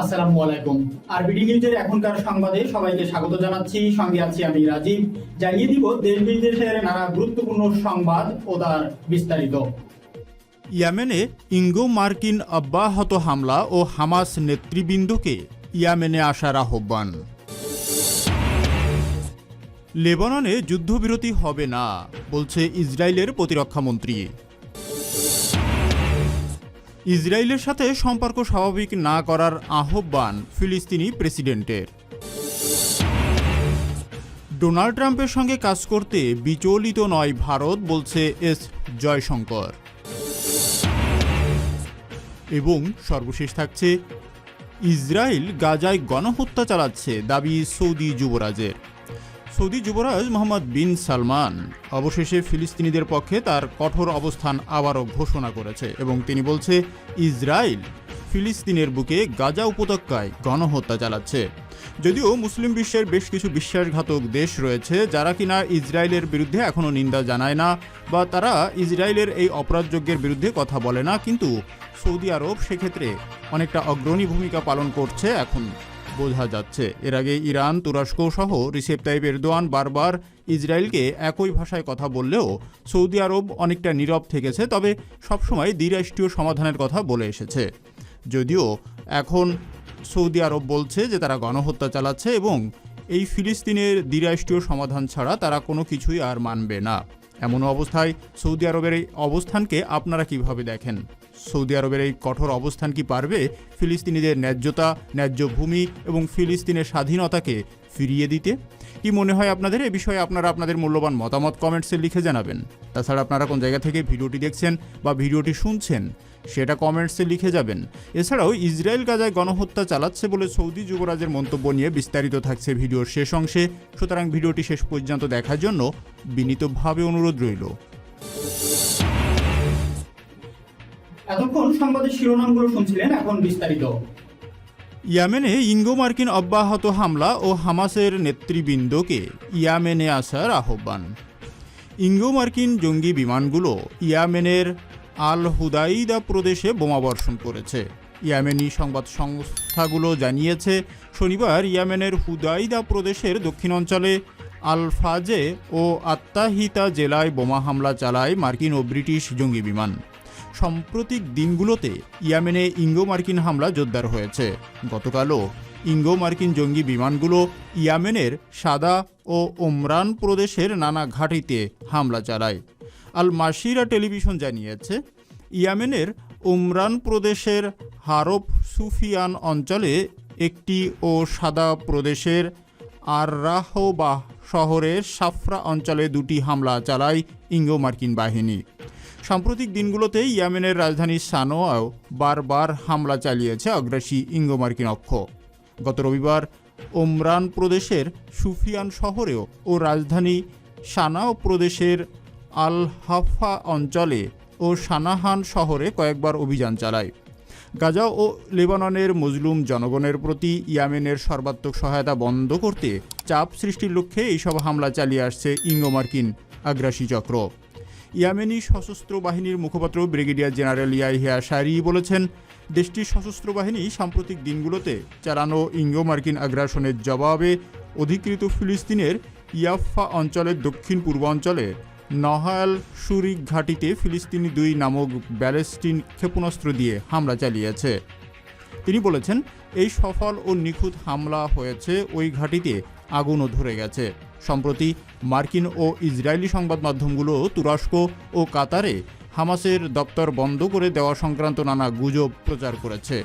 আসসালামু আলাইকুম। আরবিডি নিউজের এখনকার সংবাদে সবাইকে স্বাগত জানাচ্ছি। সঙ্গে আছি আমি রাজীব। জানিয়ে দিব দেশ বিদেশের নানা গুরুত্বপূর্ণ সংবাদ ও তার বিস্তারিত। ইয়েমেনে ইঙ্গো মার্কিন অব্যাহত হামলা ও হামাস নেতৃবৃন্দকে ইয়ামেনে আসার আহ্বান। লেবাননে যুদ্ধবিরতি হবে না, বলছে ইসরায়েলের প্রতিরক্ষামন্ত্রী। ইসরায়েলের সাথে সম্পর্ক স্বাভাবিক না করার আহ্বান ফিলিস্তিনি প্রেসিডেন্টের। ডোনাল্ড ট্রাম্পের সঙ্গে কাজ করতে বিচলিত নয় ভারত, বলছে এস জয়শঙ্কর। এবং সর্বশেষ থাকছে, ইসরায়েল গাজায় গণহত্যা চালাচ্ছে, দাবি সৌদি যুবরাজের। সৌদি যুবরাজ মোহাম্মদ বিন সালমান। অবশেষে ফিলিস্তিনিদের পক্ষে তার কঠোর অবস্থান আবারও ঘোষণা করেছে এবং তিনি বলছে, ইসরায়েল ফিলিস্তিনের বুকে গাজা উপত্যকায় গণহত্যা চালাচ্ছে। যদিও মুসলিম বিশ্বের বেশ কিছু বিশ্বাসঘাতক দেশ রয়েছে, যারা কিনা ইসরায়েলের বিরুদ্ধে এখনও নিন্দা জানায় না বা তারা ইসরায়েলের এই অপরাধযজ্ঞের বিরুদ্ধে কথা বলে না, কিন্তু সৌদি আরব সেক্ষেত্রে অনেকটা অগ্রণী ভূমিকা পালন করছে এখন। বোঝা যাচ্ছে। এর আগে ইরান, তুরস্ক সহ রিসেপ তাইব এরদোয়ান বারবার ইসরায়েলকে একই ভাষায় কথা বললেও সৌদি আরব অনেকটা নীরব থেকেছে, তবে সবসময় দ্বিরাষ্ট্রীয় সমাধানের কথা বলে এসেছে। যদিও এখন সৌদি আরব বলছে যে তারা গণহত্যা চালাচ্ছে এবং এই ফিলিস্তিনের দ্বিরাষ্ট্রীয় সমাধান ছাড়া তারা কোনো কিছুই আর মানবে না। এমন অবস্থায় সৌদি আরবের এই অবস্থানকে আপনারা কীভাবে দেখেন? সৌদি আরবের এই কঠোর অবস্থান কি পারবে? ফিলিস্তিনিদের ন্যায্যতা, ন্যায্য ভূমি এবং ফিলিস্তিনের স্বাধীনতাকে ফিরিয়ে দিতে? কি মনে হয় আপনাদের? এ বিষয়ে আপনারা আপনাদের মূল্যবান মতামত কমেন্টসে লিখে জানাবেন। তাছাড়া আপনারা কোন জায়গা থেকে ভিডিওটি দেখছেন বা ভিডিওটি শুনছেন, সেটা কমেন্টসে লিখে যাবেন। এছাড়াও ইসরায়েল গাজায় গণহত্যা চালাচ্ছে বলে সৌদি যুবরাজের মন্তব্য নিয়ে বিস্তারিত থাকছে ভিডিওর শেষ অংশে। সুতরাং ভিডিওটি শেষ পর্যন্ত দেখার জন্য বিনীতভাবে অনুরোধ রইল। এতক্ষণ সংবাদের শিরোনামগুলো শুনছিলেন, এখন বিস্তারিত। ইয়ামেনে ইঙ্গো মার্কিন অব্যাহত হামলা ও হামাসের নেতৃবৃন্দকে ইয়ামেনে আসার আহ্বান। ইঙ্গো মার্কিন জঙ্গি বিমানগুলো ইয়ামেনের আল হুদাইদা প্রদেশে বোমাবর্ষণ করেছে। ইয়ামেনি সংবাদ সংস্থাগুলো জানিয়েছে, শনিবার ইয়ামেনের হুদাইদা প্রদেশের দক্ষিণ অঞ্চলে আল ও আত্মাহিতা জেলায় বোমা হামলা চালায় মার্কিন ও ব্রিটিশ জঙ্গি বিমান। সাম্প্রতিক দিনগুলোতে ইয়ামেনে ইঙ্গো মার্কিন হামলা জোরদার হয়েছে। গতকালও ইঙ্গো মার্কিন জঙ্গি বিমানগুলো ইয়ামেনের সাদা ও ওমরান প্রদেশের নানা ঘাঁটিতে হামলা চালায়। আল মাসিরা টেলিভিশন জানিয়েছে, ইয়ামেনের উমরান প্রদেশের হারব সুফিয়ান অঞ্চলে একটি ও সাদা প্রদেশের আর রাহবাহ শহরের সাফরা অঞ্চলে দুটি হামলা চালায় ইঙ্গো মার্কিন বাহিনী। সাম্প্রতিক দিনগুলোতে ইয়েমেনের রাজধানী সানোয়াও বারবার হামলা চালিয়েছে আগ্রাসী ইঙ্গো মার্কিন অক্ষ। গত রবিবার ওমরান প্রদেশের সুফিয়ান শহরেও ও রাজধানী সানাও প্রদেশের আল হাফা অঞ্চলে ও সানাহান শহরে কয়েকবার অভিযান চালায়। গাজা ও লেবাননের মজলুম জনগণের প্রতি ইয়ামেনের সর্বাত্মক সহায়তা বন্ধ করতে চাপ সৃষ্টির লক্ষ্যে এইসব হামলা চালিয়ে আসছে ইঙ্গো মার্কিন আগ্রাসী চক্র। ইয়ামেনি সশস্ত্র বাহিনীর মুখপাত্র ব্রিগেডিয়ার জেনারেল ইয়াহিয়া শারি বলেছেন, দেশটির সশস্ত্র বাহিনী সাম্প্রতিক দিনগুলোতে চালানো ইঙ্গো মার্কিন আগ্রাসনের জবাবে অধিকৃত ফিলিস্তিনের ইয়াফা অঞ্চলের দক্ষিণ পূর্বাঞ্চলে নহায়াল সুরিক ঘাটিতে ফিলিস্তিনি দুই নামক ব্যালিস্টিন ক্ষেপণাস্ত্র দিয়ে হামলা চালিয়েছে। তিনি বলেছেন, এই সফল ও নিখুঁত হামলা হয়েছে, ওই ঘাটিতে আগুনও ধরে গেছে। সম্প্রতি মার্কিন ও ইসরায়েলি সংবাদ মাধ্যমগুলো তুরস্ক ও কাতারে হামাসের দপ্তর বন্ধ করে দেওয়া সংক্রান্ত নানা গুজব প্রচার করেছে।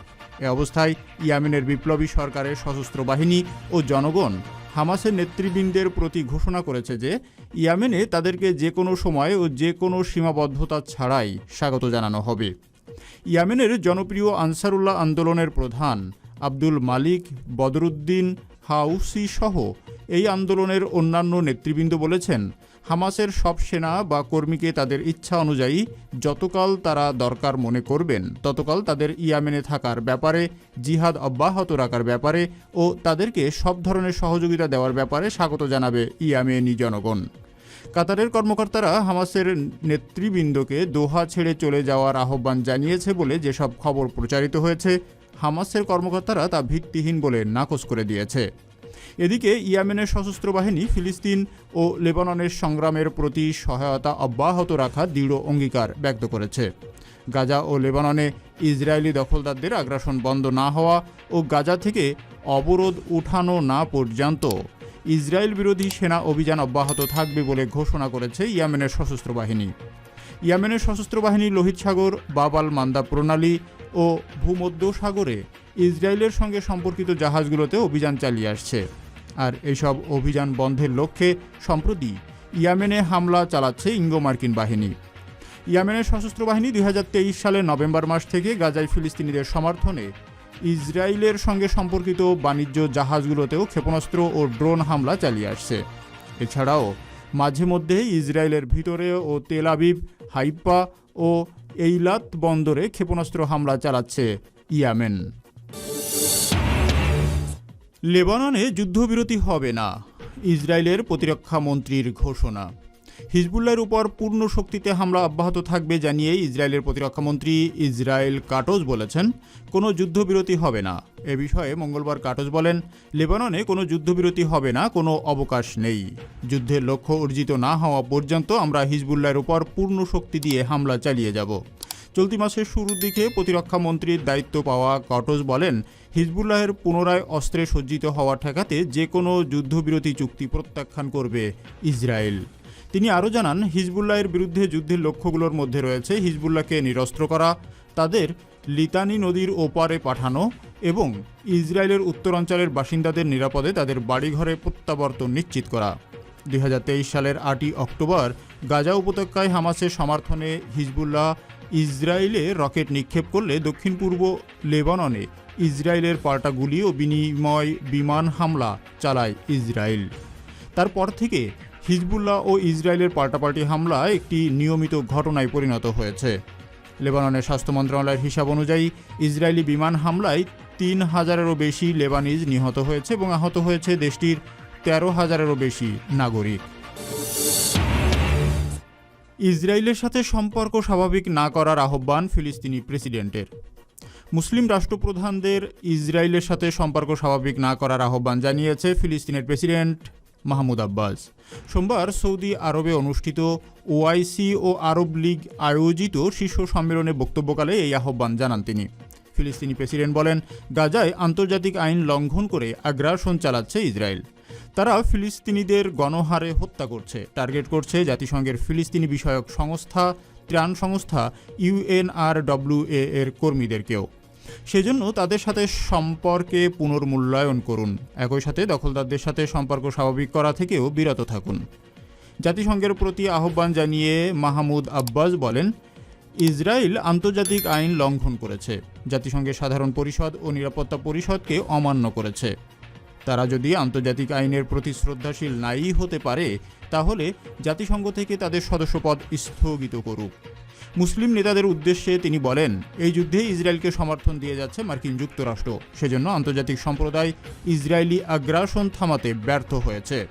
এ অবস্থায় ইয়ামেনের বিপ্লবী সরকারের সশস্ত্র বাহিনী ও জনগণ হামাসের নেতৃবৃন্দের প্রতি ঘোষণা করেছে যে ইয়ামেনে তাদেরকে যে কোনো সময় ও যে কোনো সীমাবদ্ধতা ছাড়াই স্বাগত জানানো হবে। ইয়ামেনের জনপ্রিয় আনসারুল্লাহ আন্দোলনের প্রধান আব্দুল মালিক বদরুদ্দিন হাউসি সহ এই আন্দোলনের অন্যান্য নেতৃবৃন্দ বলেছেন, হামাসের সব সেনা বা কর্মীকে তাদের ইচ্ছা অনুযায়ী যতকাল তারা দরকার মনে করবেন, ততকাল তাদের ইয়ামেনে থাকার ব্যাপারে, জিহাদ অব্যাহত রাখার ব্যাপারে ও তাদেরকে সব ধরনের সহযোগিতা দেওয়ার ব্যাপারে স্বাগত জানাবে ইয়ামেনি জনগণ। কাতারের কর্মকর্তারা হামাসের নেতৃবৃন্দকে দোহা ছেড়ে চলে যাওয়ার আহ্বান জানিয়েছে বলে যেসব খবর প্রচারিত হয়েছে হামাসের কর্মকর্তারা তা ভিত্তিহীন বলে নাকচ করে দিয়েছে। এদিকে ইয়েমেনের সশস্ত্র বাহিনী, ফিলিস্তিন ও লেবাননের সংগ্রামের প্রতি সহায়তা অব্যাহত রাখা দৃঢ় অঙ্গীকার ব্যক্ত করেছে। গাজা ও লেবাননে ইসরায়েলি দখলদারদের আগ্রাসন বন্ধ না হওয়া ও গাজা থেকে অবরোধ উঠানো না পর্যন্ত ইসরায়েল বিরোধী সেনা অভিযান অব্যাহত থাকবে বলে ঘোষণা করেছে ইয়েমেনের সশস্ত্র বাহিনী। ইয়েমেনের সশস্ত্র বাহিনী লোহিত সাগর বাবাল মান্দা প্রণালী ও ভূমধ্য সাগরে ইসরায়েলের সঙ্গে সম্পর্কিত জাহাজগুলোতে অভিযান চালিয়ে আসছে। আর এইসব অভিযান বন্ধের লক্ষ্যে সম্প্রতি ইয়ামেনে হামলা চালাচ্ছে ইঙ্গো মার্কিন বাহিনী। ইয়ামেনের সশস্ত্র বাহিনী দুই হাজার তেইশ সালের নভেম্বর মাস থেকে গাজায় ফিলিস্তিনিদের সমর্থনে ইসরায়েলের সঙ্গে সম্পর্কিত বাণিজ্য জাহাজগুলোতেও ক্ষেপণাস্ত্র ও ড্রোন হামলা চালিয়ে আসছে। এছাড়াও মাঝে মধ্যে ইসরায়েলের ভিতরে ও তেল আবিব, হাইপা ও এইলাত বন্দরে ক্ষেপণাস্ত্র হামলা চালাচ্ছে ইয়ামেন। লেবাননে যুদ্ধবিরতি হবে না ইসরায়েলের প্রতিরক্ষা মন্ত্রীর ঘোষণা। হিজবুল্লার উপর পূর্ণ শক্তিতে হামলা অব্যাহত থাকবে জানিয়ে ইসরায়েলের প্রতিরক্ষামন্ত্রী ইসরায়েল কাটোজ বলেছেন, কোনো যুদ্ধবিরতি হবে না। এ বিষয়ে মঙ্গলবার কাটোজ বলেন, লেবাননে কোনো যুদ্ধবিরতি হবে না, কোনো অবকাশ নেই। যুদ্ধের লক্ষ্য অর্জিত না হওয়া পর্যন্ত আমরা হিজবুল্লার উপর পূর্ণ শক্তি দিয়ে হামলা চালিয়ে যাব। চলতি মাসের শুরুর দিকে প্রতিরক্ষা মন্ত্রীর দায়িত্ব পাওয়া কটজ বলেন, হিজবুল্লাহের পুনরায় অস্ত্রে সজ্জিত হওয়া ঠেকাতে যে কোনো যুদ্ধবিরতি চুক্তি প্রত্যাখ্যান করবে ইসরায়েল। তিনি আরও জানান, হিজবুল্লাহের বিরুদ্ধে যুদ্ধের লক্ষ্যগুলোর মধ্যে রয়েছে হিজবুল্লাহকে নিরস্ত্র করা, তাদের লিতানি নদীর ওপারে পাঠানো এবং ইসরায়েলের উত্তরাঞ্চলের বাসিন্দাদের নিরাপদে তাদের বাড়িঘরে প্রত্যাবর্তন নিশ্চিত করা। দুই হাজার তেইশ সালের আটই অক্টোবর গাজা উপত্যকায় হামাসের সমর্থনে হিজবুল্লাহ ইসরায়েলে রকেট নিক্ষেপ করলে দক্ষিণ পূর্ব লেবাননে ইসরায়েলের পাল্টা গুলি ও বিনিময় বিমান হামলা চালায় ইসরায়েল। তারপর থেকে হিজবুল্লাহ ও ইসরায়েলের পাল্টাপাল্টি হামলা একটি নিয়মিত ঘটনায় পরিণত হয়েছে। লেবাননের স্বাস্থ্য মন্ত্রণালয়ের হিসাব অনুযায়ী ইসরায়েলি বিমান হামলায় তিন হাজারেরও বেশি লেবানিজ নিহত হয়েছে এবং আহত হয়েছে দেশটির তেরো হাজারেরও বেশি নাগরিক। ইসরায়েলের সাথে সম্পর্ক স্বাভাবিক না করার আহ্বান ফিলিস্তিনি প্রেসিডেন্টের। মুসলিম রাষ্ট্রপ্রধানদের ইসরায়েলের সাথে সম্পর্ক স্বাভাবিক না করার আহ্বান জানিয়েছে ফিলিস্তিনের প্রেসিডেন্ট মাহমুদ আব্বাস। সোমবার সৌদি আরবে অনুষ্ঠিত ওআইসি ও আরব লীগ আয়োজিত শীর্ষ সম্মেলনে বক্তব্যকালে এই আহ্বান জানান তিনি। ফিলিস্তিনি প্রেসিডেন্ট বলেন, গাজায় আন্তর্জাতিক আইন লঙ্ঘন করে আগ্রাসন চালাচ্ছে ইসরায়েল। তারা ফিলিস্তিনিদের গণহারে হত্যা করছে। টার্গেট করছে জাতিসংঘের ফিলিস্তিনি বিষয়ক সংস্থা, ত্রাণ সংস্থা ইউএনআরডব্লিউএ এর কর্মীদেরকেও। সেজন্য তাদের সাথে সম্পর্কে পুনর্মূল্যায়ন করুন। একই সাথে দখলদারদের সাথে সম্পর্ক স্বাভাবিক করা থেকেও বিরত থাকুন। জাতিসংঘের প্রতি আহ্বান জানিয়ে মাহমুদ আব্বাস বলেন, ইসরায়েল আন্তর্জাতিক আইন লঙ্ঘন করেছে। জাতিসংঘের সাধারণ পরিষদ ও নিরাপত্তা পরিষদকে অমান্য করেছে। তারা যদি আন্তর্জাতিক আইনের প্রতি শ্রদ্ধাশীল নাই হতে পারে, তাহলে জাতিসংঘ থেকে তাদের সদস্যপদ স্থগিত করুক। মুসলিম নেতাদের উদ্দেশ্যে তিনি বলেন, এই যুদ্ধে ইসরায়েলকে সমর্থন দিয়ে যাচ্ছে মার্কিন যুক্তরাষ্ট্র। সেজন্য আন্তর্জাতিক সম্প্রদায় ইসরায়েলি আগ্রাসন থামাতে ব্যর্থ হয়েছে।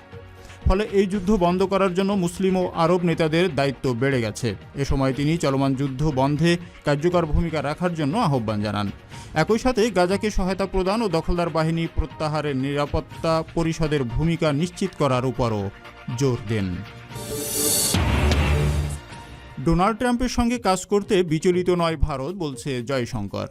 ফলে এই যুদ্ধ বন্ধ করার জন্য মুসলিম ও আরব নেতাদের দায়িত্ব বেড়ে গেছে। এ সময় তিনি চলমান যুদ্ধ বন্ধে কার্যকর ভূমিকা রাখার জন্য আহ্বান জানান। একই সাথে গাজাকে সহায়তা প্রদান ও দখলদার বাহিনী প্রত্যাহারের নিরাপত্তা পরিষদের ভূমিকা নিশ্চিত করার উপরও জোর দেন। ডোনাল্ড ট্রাম্পের সঙ্গে কাজ করতে বিচলিত নয় ভারত, বলছে জয়শঙ্কর।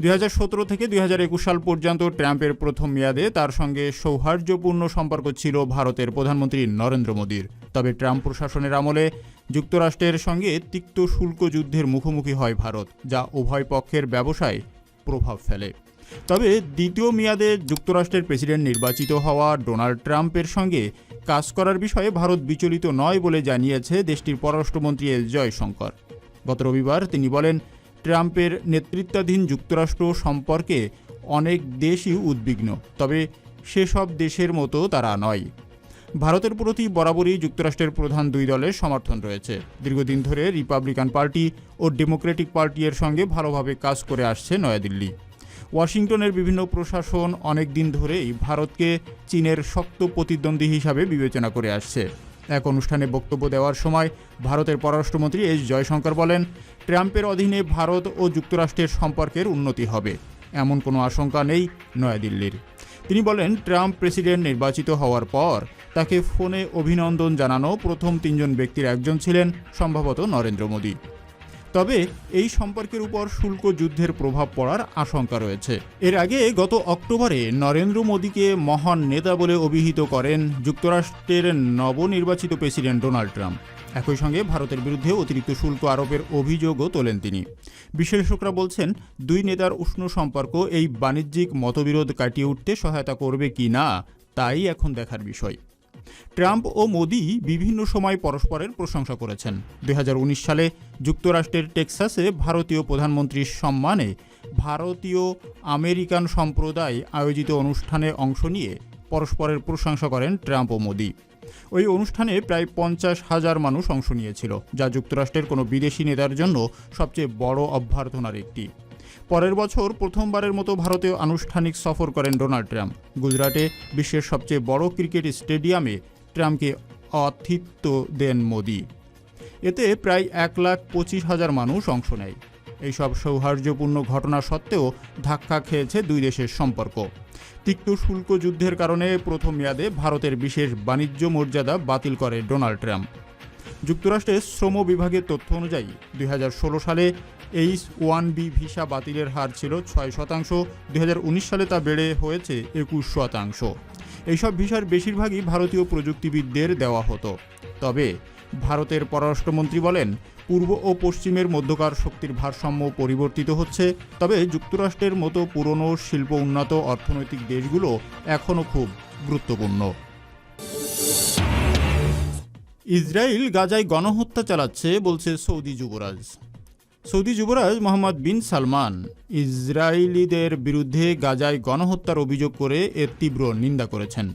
দুই হাজার সতেরো থেকে দুই হাজার একুশ সাল পর্যন্ত ট্রাম্পের প্রথম মেয়াদে তার সঙ্গে সৌহার্দ্যপূর্ণ সম্পর্ক ছিল ভারতের প্রধানমন্ত্রী নরেন্দ্র মোদীর। তবে ট্রাম্প প্রশাসনের আমলে যুক্তরাষ্ট্রের সঙ্গে তিক্ত শুল্ক যুদ্ধের মুখোমুখি হয় ভারত, যা উভয় পক্ষের ব্যবসায় প্রভাব ফেলে। তবে দ্বিতীয় মেয়াদে যুক্তরাষ্ট্রের প্রেসিডেন্ট নির্বাচিত হওয়া ডোনাল্ড ট্রাম্পের সঙ্গে কাজ করার বিষয়ে ভারত বিচলিত নয় বলে জানিয়েছে দেশটির পররাষ্ট্রমন্ত্রী এস জয়শঙ্কর। গত রবিবার তিনি বলেন, ট্রাম্পের নেতৃত্বাধীন যুক্তরাষ্ট্র সম্পর্কে অনেক দেশই উদ্বিগ্ন, তবে সেসব দেশের মতো তারা নয়। ভারতের প্রতি বরাবরই যুক্তরাষ্ট্রের প্রধান দুই দলের সমর্থন রয়েছে। দীর্ঘদিন ধরে রিপাবলিকান পার্টি ও ডেমোক্রেটিক পার্টি এর সঙ্গে ভালোভাবে কাজ করে আসছে নয়াদিল্লি। ওয়াশিংটনের বিভিন্ন প্রশাসন অনেক দিন ধরেই ভারতকে চীনের শক্ত প্রতিদ্বন্দ্বী হিসাবে বিবেচনা করে আসছে। এক অনুষ্ঠানে বক্তব্য দেওয়ার সময় ভারতের পররাষ্ট্রমন্ত্রী এস জয়শঙ্কর বলেন, ট্রাম্পের অধীনে ভারত ও যুক্তরাষ্ট্রের সম্পর্কের উন্নতি হবে। এমন কোনো আশঙ্কা নেই নয়াদিল্লির। তিনি বলেন, ট্রাম্প প্রেসিডেন্ট নির্বাচিত হওয়ার পর তাকে ফোনে অভিনন্দন জানানো প্রথম তিনজন ব্যক্তির একজন ছিলেন, সম্ভবত নরেন্দ্র মোদী। তবে এই সম্পর্কের উপর শুল্ক যুদ্ধের প্রভাব পড়ার আশঙ্কা রয়েছে। এর আগে গত অক্টোবরে নরেন্দ্র মোদীকে মহান নেতা বলে অভিহিত করেন যুক্তরাষ্ট্রের নবনির্বাচিত প্রেসিডেন্ট ডোনাল্ড ট্রাম্প। একই সঙ্গে ভারতের বিরুদ্ধে অতিরিক্ত শুল্ক আরোপের অভিযোগও তোলেন তিনি। বিশ্লেষকরা বলছেন, দুই নেতার উষ্ণ সম্পর্ক এই বাণিজ্যিক মতবিরোধ কাটিয়ে উঠতে সহায়তা করবে কি না, তাই এখন দেখার বিষয়। ট্রাম্প ও মোদি বিভিন্ন সময় পরস্পরের প্রশংসা করেছেন। দুই হাজার উনিশ সালে যুক্তরাষ্ট্রের টেক্সাসে ভারতীয় প্রধানমন্ত্রীর সম্মানে ভারতীয় আমেরিকান সম্প্রদায় আয়োজিত অনুষ্ঠানে অংশ নিয়ে পরস্পরের প্রশংসা করেন ট্রাম্প ও মোদি। ওই অনুষ্ঠানে প্রায় পঞ্চাশ হাজার মানুষ অংশ নিয়েছিল, যা যুক্তরাষ্ট্রের কোনো বিদেশি নেতার জন্য সবচেয়ে বড় অভ্যর্থনার একটি। পরের বছর প্রথমবারের মতো ভারতে আনুষ্ঠানিক সফর করেন ডোনাল্ড ট্রাম্প। গুজরাটে বিশ্বের সবচেয়ে বড় ক্রিকেট স্টেডিয়ামে ট্রাম্পকে আতিথ্য দেন মোদি। এতে প্রায় এক লাখ পঁচিশ হাজার মানুষ অংশ নেয়। এইসব সৌহার্দ্যপূর্ণ ঘটনা সত্ত্বেও ধাক্কা খেয়েছে দুই দেশের সম্পর্ক। তিক্ত শুল্ক যুদ্ধের কারণে প্রথম মেয়াদে ভারতের বিশেষ বাণিজ্য মর্যাদা বাতিল করে ডোনাল্ড ট্রাম্প। যুক্তরাষ্ট্রের শ্রম বিভাগের তথ্য অনুযায়ী দুই হাজার ষোলো সালে এইচ ওয়ান বি ভিসা বাতিলের হার ছিল ছয় শতাংশ। দু হাজার উনিশ সালে তা বেড়ে হয়েছে একুশ শতাংশ। এইসব ভিসার বেশিরভাগই ভারতীয় প্রযুক্তিবিদদের দেওয়া হতো। তবে ভারতের পররাষ্ট্রমন্ত্রী বলেন, পূর্ব ও পশ্চিমের মধ্যকার শক্তির ভারসাম্য পরিবর্তিত হচ্ছে। তবে যুক্তরাষ্ট্রের মতো পুরনো শিল্প উন্নত অর্থনৈতিক দেশগুলো এখনও খুব গুরুত্বপূর্ণ। ইসরায়েল গাজায় গণহত্যা চালাচ্ছে বলছে সৌদি যুবরাজ। সৌদি যুবরাজ মোহাম্মদ বিন সালমান ইসরায়েলিদের বিরুদ্ধে গাজায় গণহত্যার অভিযোগ করে এর তীব্র নিন্দা করেছেন।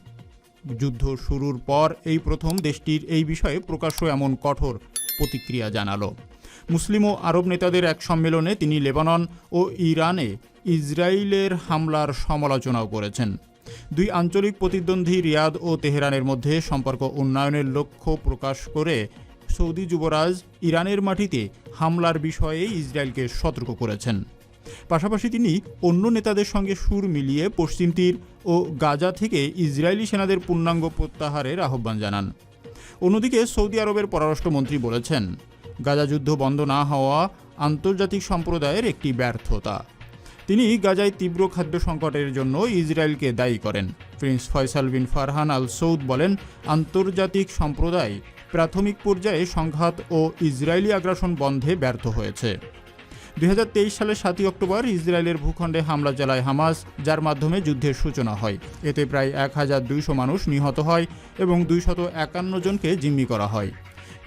যুদ্ধ শুরুর পর এই প্রথম দেশটির এই বিষয়ে প্রকাশ্য এমন কঠোর প্রতিক্রিয়া জানালো। মুসলিম ও আরব নেতাদের এক সম্মেলনে তিনি লেবানন ও ইরানে ইসরায়েলের হামলার সমালোচনাও করেছেন। দুই আঞ্চলিক প্রতিদ্বন্দ্বী রিয়াদ ও তেহরানের মধ্যে সম্পর্ক উন্নয়নের লক্ষ্য প্রকাশ করে সৌদি যুবরাজ ইরানের মাটিতে হামলার বিষয়ে ইসরায়েলকে সতর্ক করেছেন। পাশাপাশি তিনি অন্য নেতাদের সঙ্গে সুর মিলিয়ে পশ্চিম তীর ও গাজা থেকে ইসরায়েলি সেনাদের পূর্ণাঙ্গ প্রত্যাহারের আহ্বান জানান। অন্যদিকে সৌদি আরবের পররাষ্ট্রমন্ত্রী বলেছেন, গাজা যুদ্ধ বন্ধ না হওয়া আন্তর্জাতিক সম্প্রদায়ের একটি ব্যর্থতা। তিনি গাজায় তীব্র খাদ্য সংকটের জন্য ইসরায়েলকে দায়ী করেন। Prince Faisal bin Farhan Al Saud বলেন, আন্তর্জাতিক সম্প্রদায় প্রাথমিক পর্যায়ে সংঘাত ও ইসরায়েলি আগ্রাসন বন্ধে ব্যর্থ হয়েছে। দুই হাজার তেইশ সালের সাতই অক্টোবর ইসরায়েলের ভূখণ্ডে হামলা চালায় হামাস, যার মাধ্যমে যুদ্ধের সূচনা হয়। এতে প্রায় এক হাজার দুইশো মানুষ নিহত হয় এবং দুইশত একান্ন জনকে জিম্মি করা হয়।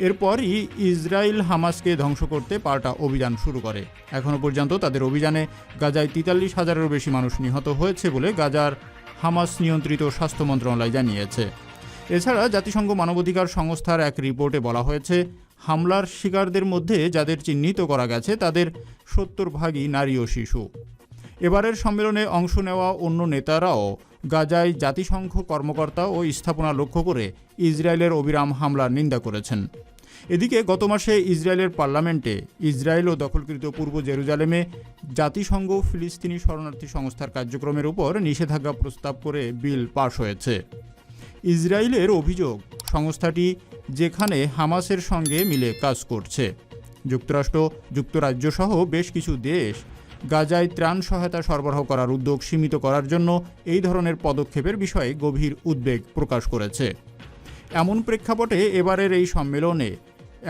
এরপরই ইসরায়েল হামাসকে ধ্বংস করতে পাল্টা অভিযান শুরু করে। এখনও পর্যন্ত তাদের অভিযানে গাজায় তেতাল্লিশ হাজারেরও বেশি মানুষ নিহত হয়েছে বলে গাজার হামাস নিয়ন্ত্রিত স্বাস্থ্য মন্ত্রণালয় জানিয়েছে। এছাড়া জাতিসংঘ মানবাধিকার সংস্থার এক রিপোর্টে বলা হয়েছে, হামলার শিকারদের মধ্যে যাদের চিহ্নিত করা গেছে তাদের সত্তর ভাগই নারী ও শিশু। এবারের সম্মেলনে অংশ নেওয়া অন্য নেতারাও গাজায় জাতিসংঘ কর্মকর্তা ও স্থাপনা লক্ষ্য করে ইসরায়েলের অবিরাম হামলার নিন্দা করেছেন। এদিকে গত মাসে ইসরায়েলের পার্লামেন্টে ইসরায়েল ও দখলকৃত পূর্ব জেরুজালেমে জাতিসংঘ ফিলিস্তিনি শরণার্থী সংস্থার কার্যক্রমের উপর নিষেধাজ্ঞা প্রস্তাব করে বিল পাশ হয়েছে। ইসরায়েলের অভিযোগ, সংস্থাটি যেখানে হামাসের সঙ্গে মিলে কাজ করছে। যুক্তরাষ্ট্র যুক্তরাজ্য সহ বেশ কিছু দেশ গাজায় ত্রাণ সহায়তা সরবরাহ করার উদ্যোগ সীমিত করার জন্য এই ধরনের পদক্ষেপের বিষয়ে গভীর উদ্বেগ প্রকাশ করেছে। এমন প্রেক্ষাপটে এবারের এই সম্মেলনে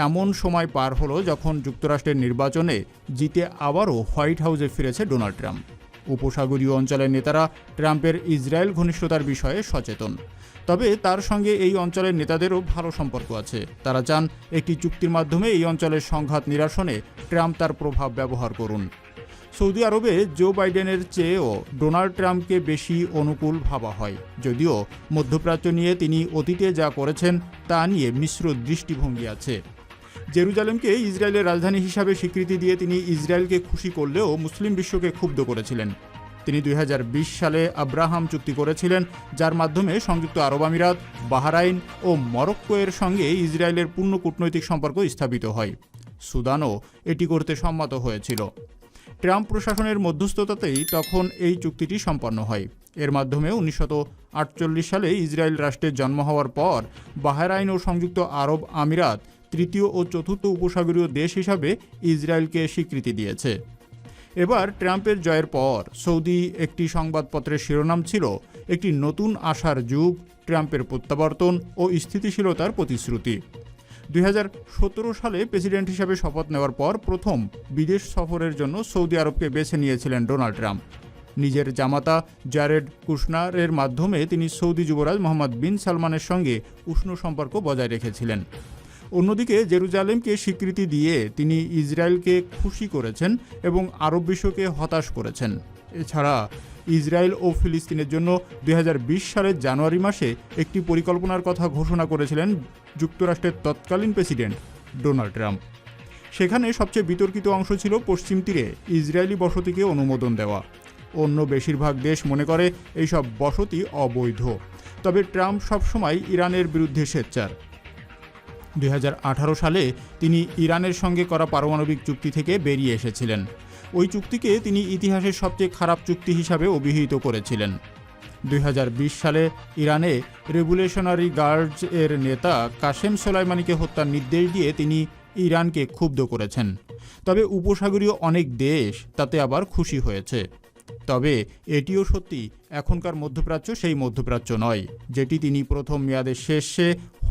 এমন সময় পার হলো যখন যুক্তরাষ্ট্রের নির্বাচনে জিতে আবারও হোয়াইট হাউসে ফিরেছে ডোনাল্ড ট্রাম্প। উপসাগরীয় অঞ্চলের নেতারা ট্রাম্পের ইসরায়েল ঘনিষ্ঠতার বিষয়ে সচেতন। তবে তার সঙ্গে এই অঞ্চলের নেতাদেরও ভালো সম্পর্ক আছে। তারা চান একটি চুক্তির মাধ্যমে এই অঞ্চলের সংঘাত নিরসনে ট্রাম্প তার প্রভাব ব্যবহার করুন। সৌদি আরবে জো বাইডেনের চেয়েও ডোনাল্ড ট্রাম্পকে বেশি অনুকূল ভাবা হয়। যদিও মধ্যপ্রাচ্য নিয়ে তিনি অতীতে যা করেছেন তা নিয়ে মিশ্র দৃষ্টিভঙ্গি আছে। জেরুজালেমকে ইসরায়েলের রাজধানী হিসাবে স্বীকৃতি দিয়ে তিনি ইসরায়েলকে খুশি করলেও মুসলিম বিশ্বকে ক্ষুব্ধ করেছিলেন। তিনি দুই হাজার বিশ সালে আব্রাহাম চুক্তি করেছিলেন, যার মাধ্যমে সংযুক্ত আরব আমিরাত, বাহরাইন ও মরক্কোয়ের সঙ্গে ইসরায়েলের পূর্ণ কূটনৈতিক সম্পর্ক স্থাপিত হয়। সুদানও এটি করতে সম্মত হয়েছিল। ট্রাম্প প্রশাসনের মধ্যস্থতাতেই তখন এই চুক্তিটি সম্পন্ন হয়। এর মাধ্যমে উনিশশো আটচল্লিশ সালে ইসরায়েল রাষ্ট্রের জন্ম হওয়ার পর বাহরাইন ও সংযুক্ত আরব আমিরাত তৃতীয় ও চতুর্থ উপসাগরীয় দেশ হিসাবে ইসরায়েলকে স্বীকৃতি দিয়েছে। এবার ট্রাম্পের জয়ের পর সৌদি একটি সংবাদপত্রের শিরোনাম ছিল একটি নতুন আশার যুগ, ট্রাম্পের প্রত্যাবর্তন ও স্থিতিশীলতার প্রতিশ্রুতি। দুই হাজার সতেরো সালে প্রেসিডেন্ট হিসাবে শপথ নেওয়ার পর প্রথম বিদেশ সফরের জন্য সৌদি আরবকে বেছে নিয়েছিলেন ডোনাল্ড ট্রাম্প। নিজের জামাতা জারেড কুশনারের মাধ্যমে তিনি সৌদি যুবরাজ মোহাম্মদ বিন সালমানের সঙ্গে উষ্ণ সম্পর্ক বজায় রেখেছিলেন। অন্যদিকে জেরুজালেমকে স্বীকৃতি দিয়ে তিনি ইসরায়েলকে খুশি করেছেন এবং আরব বিশ্বকে হতাশ করেছেন। এছাড়া ইসরায়েল ও ফিলিস্তিনের জন্য দু হাজার বিশ সালের জানুয়ারি মাসে একটি পরিকল্পনার কথা ঘোষণা করেছিলেন যুক্তরাষ্ট্রের তৎকালীন প্রেসিডেন্ট ডোনাল্ড ট্রাম্প। সেখানে সবচেয়ে বিতর্কিত অংশ ছিল পশ্চিম তীরে ইসরায়েলি বসতিকে অনুমোদন দেওয়া। অন্য বেশিরভাগ দেশ মনে করে এইসব বসতি অবৈধ। তবে ট্রাম্প সবসময় ইরানের বিরুদ্ধে সোচ্চার দুই হাজার আঠারো সালে তিনি ইরানের সঙ্গে করা পারমাণবিক চুক্তি থেকে বেরিয়ে এসেছিলেন। ওই চুক্তিকে তিনি ইতিহাসের সবচেয়ে খারাপ চুক্তি হিসাবে অভিহিত করেছিলেন। দুই হাজার বিশ সালে ইরানে রেভুলেশনারি গার্ডস এর নেতা কাশেম সোলাইমানিকে হত্যার নির্দেশ দিয়ে তিনি ইরানকে ক্ষুব্ধ করেছেন। তবে উপসাগরীয় অনেক দেশ তাতে আবার খুশি হয়েছে। তবে এটিও সত্যি, এখনকার মধ্যপ্রাচ্য সেই মধ্যপ্রাচ্য নয়, যেটি তিনি প্রথম মেয়াদের শেষে